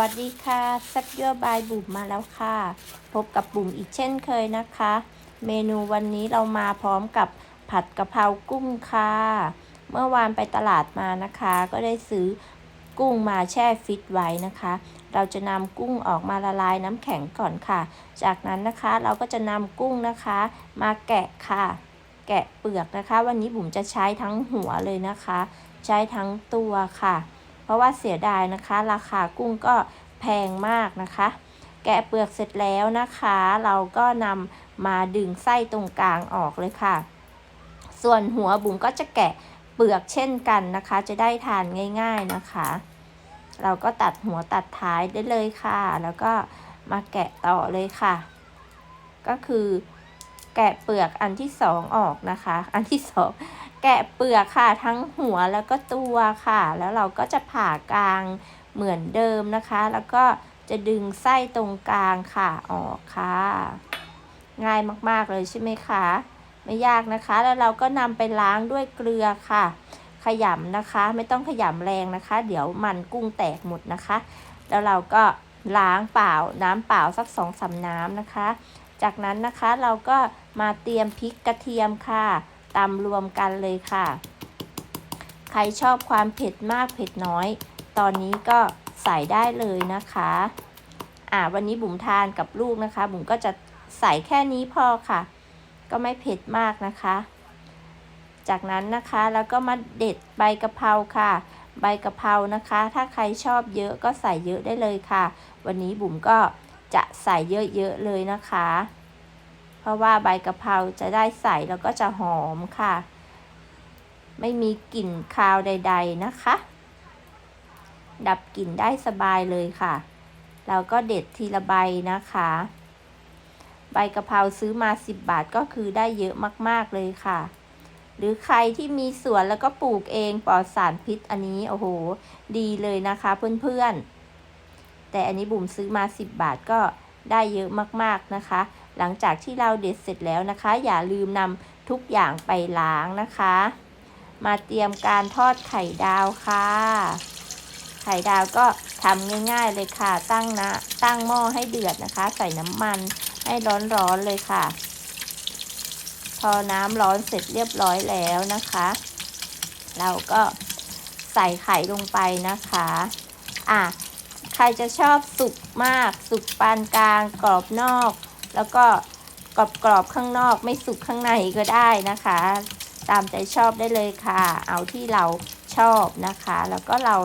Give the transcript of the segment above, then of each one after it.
วัสดีค่ะแซับยั่วบายบุ๋มมาแล้วค่ะ พบกับบุ๋มอีกเช่นเคยนะคะ เมนูวันนี้เรามาพร้อมกับผัดกะเพรากุ้งค่ะ เมื่อวานไปตลาดมานะคะ ก็ได้ซื้อกุ้งมาแช่ฟิตไว้นะคะ เราจะนำกุ้งออกมาละลายน้ำแข็งก่อนค่ะ จากนั้นนะคะเราก็จะนำกุ้งนะคะ มาแกะค่ะ แกะเปลือกนะคะ วันนี้บุ๋มจะใช้ทั้งหัวเลยนะคะ ใช้ทั้งตัวค่ะ เพราะว่าเสียดายนะคะ ราคากุ้งก็แพงมากนะคะ แกะเปลือกเสร็จแล้วนะคะ เราก็นำมาดึงไส้ตรงกลางออกเลยค่ะ ส่วนหัวบุ๋มก็จะแกะเปลือกเช่นกันนะคะ จะได้ทานง่าย ๆนะคะ เราก็ตัดหัวตัดท้ายได้เลยค่ะ แล้วก็มาแกะต่อเลยค่ะ ก็คือแกะเปลือกอันที่สองออกนะคะ อันที่สอง แกะเปลือกค่ะทั้งหัวแล้วก็ตัวค่ะ แล้วเราก็จะผ่ากลางเหมือนเดิมนะคะ แล้วก็จะดึงไส้ตรงกลางค่ะออกค่ะ ง่ายมากๆเลยใช่ไหมคะ ไม่ยากนะคะ แล้วเราก็นำไปล้างด้วยเกลือค่ะ ขยำนะคะ ไม่ต้องขยำแรงนะคะ เดี๋ยวมันกุ้งแตกหมดนะคะ แล้วเราก็ล้างเปล่าน้ำเปล่าสักสองสาน้ำนะคะ จากนั้นนะคะเราก็มาเตรียมพริกกระเทียมค่ะ ตำรวมกันเลยค่ะ ใครชอบความเผ็ดมากเผ็ดน้อย ตอนนี้ก็ใส่ได้เลยนะคะอ่าวันนี้บุ๋มทานกับลูกนะคะ บุ๋มก็จะใส่แค่นี้พอค่ะ ก็ไม่เผ็ดมากนะคะ จากนั้นนะคะแล้วก็มาเด็ดใบกะเพราค่ะ ใบกะเพรานะคะ ถ้าใครชอบเยอะก็ใส่เยอะได้เลยค่ะ วันนี้บุ๋มก็จะใส่เยอะๆเลยนะคะ เพราะว่าใบกะเพราจะได้ใส่แล้วก็จะหอมค่ะ ไม่มีกลิ่นคาวใด ๆนะคะ ดับกลิ่นได้สบายเลยค่ะเราก็เด็ดทีละใบนะคะ ใบกะเพราซื้อมา 10 บาทก็คือได้เยอะมากๆเลยค่ะ หรือใครที่มีสวนแล้วก็ปลูกเองปลอดสารพิษอันนี้โอ้โห ดีเลยนะคะเพื่อนๆแต่อันนี้บุ๋มซื้อมา 10 บาทก็ได้เยอะมากๆนะคะ หลังจากที่เราเด็ดเสร็จแล้วนะคะ อย่าลืมนำทุกอย่างไปล้างนะคะ มาเตรียมการทอดไข่ดาวค่ะ ไข่ดาวก็ทำง่าย ๆเลยค่ะ ตั้งนะ ตั้งหม้อให้เดือดนะคะ ใส่น้ำมันให้ร้อนๆเลยค่ะ พอน้ำร้อนเสร็จเรียบร้อยแล้วนะคะ เราก็ใส่ไข่ลงไปนะคะ อะ ใครจะชอบสุกมาก สุกปานกลาง กรอบนอก แล้วก็กรอบกรอบข้างนอกไม่สุกข้างในก็ได้นะคะ ตามใจชอบได้เลยค่ะ เอาที่เราชอบนะคะ แล้วก็เรา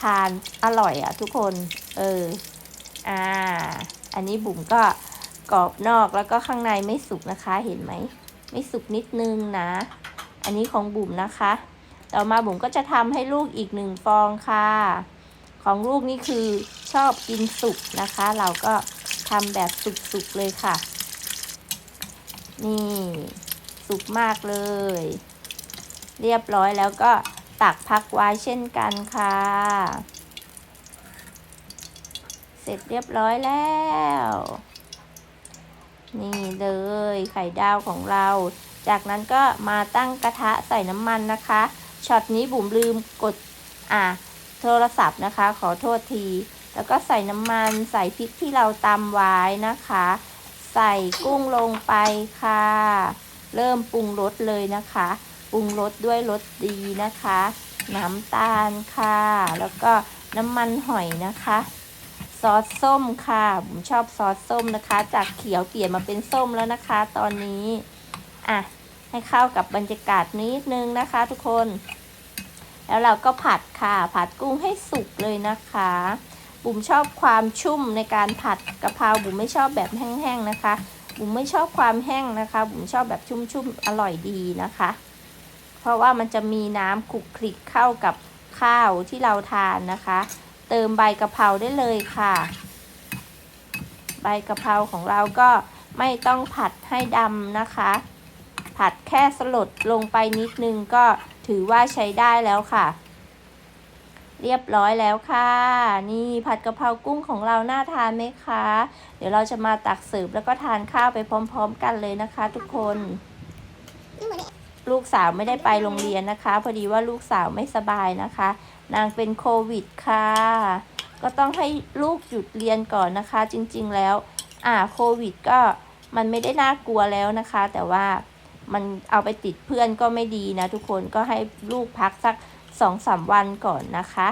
ทานอร่อยอะ่ะทุกคนเอออ่าอันนี้บุ๋มก็กรอบนอกแล้วก็ข้างในไม่สุกนะคะเห็นไหมไม่สุกนิดนึงนะ อันนี้ของบุ๋มนะคะ ต่อมาบุ๋มก็จะทำให้ลูกอีกหนึ่งฟองค่ะ ของลูกนี่คือชอบกินสุกนะคะ เราก็ ทำแบบสุกๆเลยค่ะ นี่สุกมากเลย เรียบร้อยแล้วก็ตักพักไว้เช่นกันค่ะ เสร็จเรียบร้อยแล้ว นี่เลยไข่ดาวของเรา จากนั้นก็มาตั้งกระทะใส่น้ำมันนะคะ ช็อตนี้บุ๋มลืมกดอะโทรศัพท์นะคะ ขอโทษที แล้วก็ใส่น้ำมันใส่พริกที่เราตำไว้นะคะ ใส่กุ้งลงไปค่ะ เริ่มปรุงรสเลยนะคะ ปรุงรสด้วยรสดีนะคะ น้ำตาลค่ะ แล้วก็น้ำมันหอยนะคะ ซอสส้มค่ะผมชอบซอสส้มนะคะ จากเขียวเปลี่ยนมาเป็นส้มแล้วนะคะ ตอนนี้อะให้เข้ากับบรรยากาศนิดนึงนะคะ ทุกคน แล้วเราก็ผัดค่ะ ผัดกุ้งให้สุกเลยนะคะ บุ๋มชอบความชุ่มในการผัดกะเพราบุ๋มไม่ชอบแบบแห้งๆนะคะ บุ๋มไม่ชอบความแห้งนะคะ บุ๋มชอบแบบชุ่มๆอร่อยดีนะคะ เพราะว่ามันจะมีน้ำคลุกคลิกเข้ากับข้าวที่เราทานนะคะ เติมใบกะเพราได้เลยค่ะ ใบกะเพราของเราก็ไม่ต้องผัดให้ดำนะคะ ผัดแค่สลดลงไปนิดนึงก็ถือว่าใช้ได้แล้วค่ะ เรียบร้อยแล้วค่ะ นี่ผัดกะเพรากุ้งของเราน่าทานไหมคะ เดี๋ยวเราจะมาตักเสิร์ฟแล้วก็ทานข้าวไปพร้อม ๆ กันเลยนะคะ ทุกคน ลูกสาวไม่ได้ไปโรงเรียนนะคะ พอดีว่าลูกสาวไม่สบายนะคะ นางเป็นโควิดค่ะ ก็ต้องให้ลูกหยุดเรียนก่อนนะคะ จริงๆแล้ว อ่าโควิดก็มันไม่ได้น่ากลัวแล้วนะคะ แต่ว่ามันเอาไปติดเพื่อนก็ไม่ดีนะทุกคนก็ให้ลูกพักสัก สองสามวันก่อนนะคะ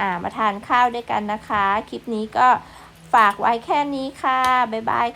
อ่ามาทานข้าวด้วยกันนะคะ คลิปนี้ก็ฝากไว้แค่นี้ค่ะ บ๊ายบาย